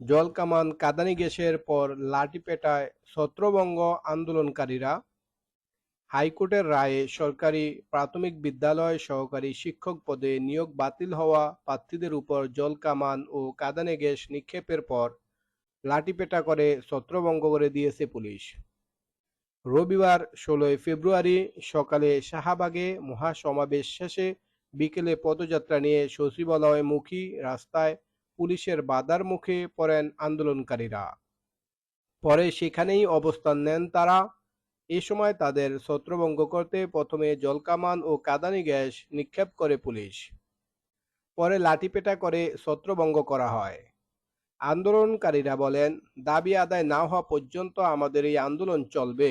জলকামান কাঁদানি গ্যাসের পর লাঠিপেটায় ছত্রভঙ্গ আন্দোলনকারীরা হাইকোর্টের রায়ে সরকারি প্রাথমিক বিদ্যালয় সহকারী শিক্ষক পদে নিয়োগ বাতিল হওয়া প্রার্থীদের উপর জলকামান ও কাদানে গ্যাস নিক্ষেপের পর লাঠিপেটা করে ছত্রভঙ্গ করে দিয়েছে পুলিশ। রবিবার ষোলোই ফেব্রুয়ারি সকালে শাহবাগে মহাসমাবেশ শেষে বিকেলে পদযাত্রা নিয়ে সচিবালয়মুখী রাস্তায় পুলিশের বাধার মুখে পড়েন আন্দোলনকারীরা। পরে সেখানেই অবস্থান নেন তারা। এ সময় তাদের ছত্রভঙ্গ করতে প্রথমে জলকামান ও কাঁদানি গ্যাস নিক্ষেপ করে পুলিশ। পরে লাঠিপেটা করে ছত্রভঙ্গ করা হয়। আন্দোলনকারীরা বলেন, দাবি আদায় না হওয়া পর্যন্ত আমাদের এই আন্দোলন চলবে।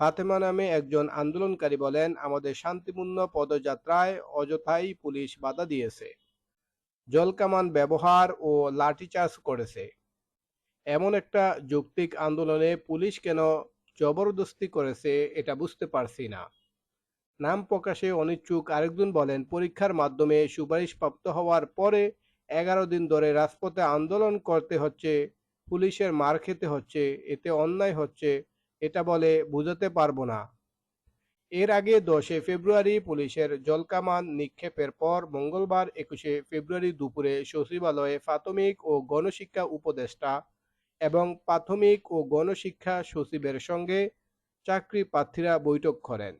ফাতেমা নামে একজন আন্দোলনকারী বলেন, আমাদের শান্তিপূর্ণ পদযাত্রায় অযথাই পুলিশ বাধা দিয়েছে। জলকামান ব্যবহার ও লাঠিচার্জ করেছে। এমন একটা যৌক্তিক আন্দোলনে পুলিশ কেন জবরদস্তি করেছে এটা বুঝতে পারছি না। নাম প্রকাশে অনিচ্ছুক আরেকজন বলেন, পরীক্ষার মাধ্যমে সুপারিশ প্রাপ্ত হওয়ার পরে এগারো দিন ধরে রাজপথে আন্দোলন করতে হচ্ছে, পুলিশের মার খেতে হচ্ছে, এতে অন্যায় হচ্ছে, এটা বলে বুঝাতে পারব না। এর আগে দশে ফেব্রুয়ারি পুলিশের জলকামান নিক্ষেপের পর মঙ্গলবার একুশে ফেব্রুয়ারি দুপুরে সচিবালয়ে প্রাথমিক ও গণশিক্ষা উপদেষ্টা এবং প্রাথমিক ও গণশিক্ষা সচিবের সঙ্গে চাকরি প্রার্থীরা বৈঠক করেন।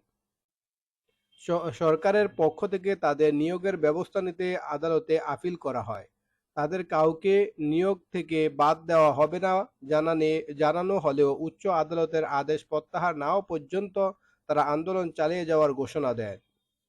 সরকারের পক্ষ থেকে তাদের নিয়োগের ব্যবস্থা নিতে আদালতে আপিল করা হয়। তাদের কাউকে নিয়োগ থেকে বাদ দেওয়া হবে না, জানানে, জানানো হলেও উচ্চ আদালতের আদেশ প্রত্যাহার নাও পর্যন্ত তারা আন্দোলন চালিয়ে যাওয়ার ঘোষণা দেন